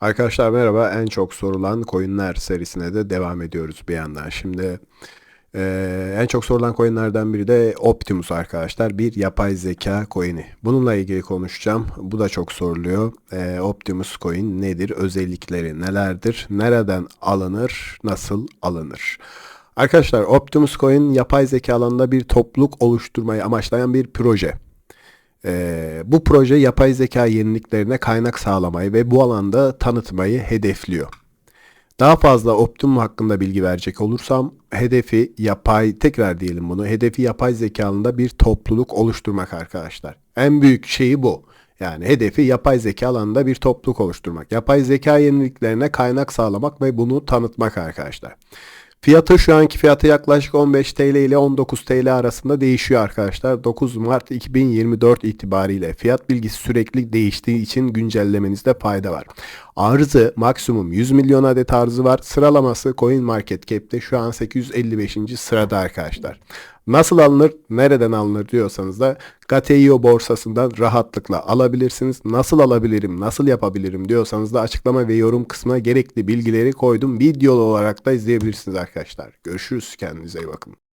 Arkadaşlar merhaba. En çok sorulan coinler serisine de devam ediyoruz bir yandan. Şimdi eee, en çok sorulan coinlerden biri de Optimus arkadaşlar. Bir yapay zeka coin'i. Bununla ilgili konuşacağım. Bu da çok soruluyor. Eee, Optimus coin nedir? Özellikleri nelerdir? Nereden alınır? Nasıl alınır? Arkadaşlar Optimus coin yapay zeka alanında bir topluluk oluşturmayı amaçlayan bir proje. Ee, bu proje yapay zeka yeniliklerine kaynak sağlamayı ve bu alanda tanıtmayı hedefliyor. Daha fazla Optimum hakkında bilgi verecek olursam hedefi yapay tekrar diyelim bunu. Hedefi yapay zeka alanında bir topluluk oluşturmak arkadaşlar. En büyük şeyi bu. Yani hedefi yapay zeka alanında bir topluluk oluşturmak. Yapay zeka yeniliklerine kaynak sağlamak ve bunu tanıtmak arkadaşlar. Fiyatı şu anki fiyatı yaklaşık 15 TL ile 19 TL arasında değişiyor arkadaşlar. 9 Mart 2024 itibariyle fiyat bilgisi sürekli değiştiği için güncellemenizde fayda var. Arzı maksimum 100 milyon adet arzı var. Sıralaması CoinMarketCap'te şu an 855. sırada arkadaşlar. Nasıl alınır, nereden alınır diyorsanız da Gateio borsasından rahatlıkla alabilirsiniz. Nasıl alabilirim, nasıl yapabilirim diyorsanız da açıklama ve yorum kısmına gerekli bilgileri koydum. Videolu olarak da izleyebilirsiniz arkadaşlar. Görüşürüz, kendinize iyi bakın.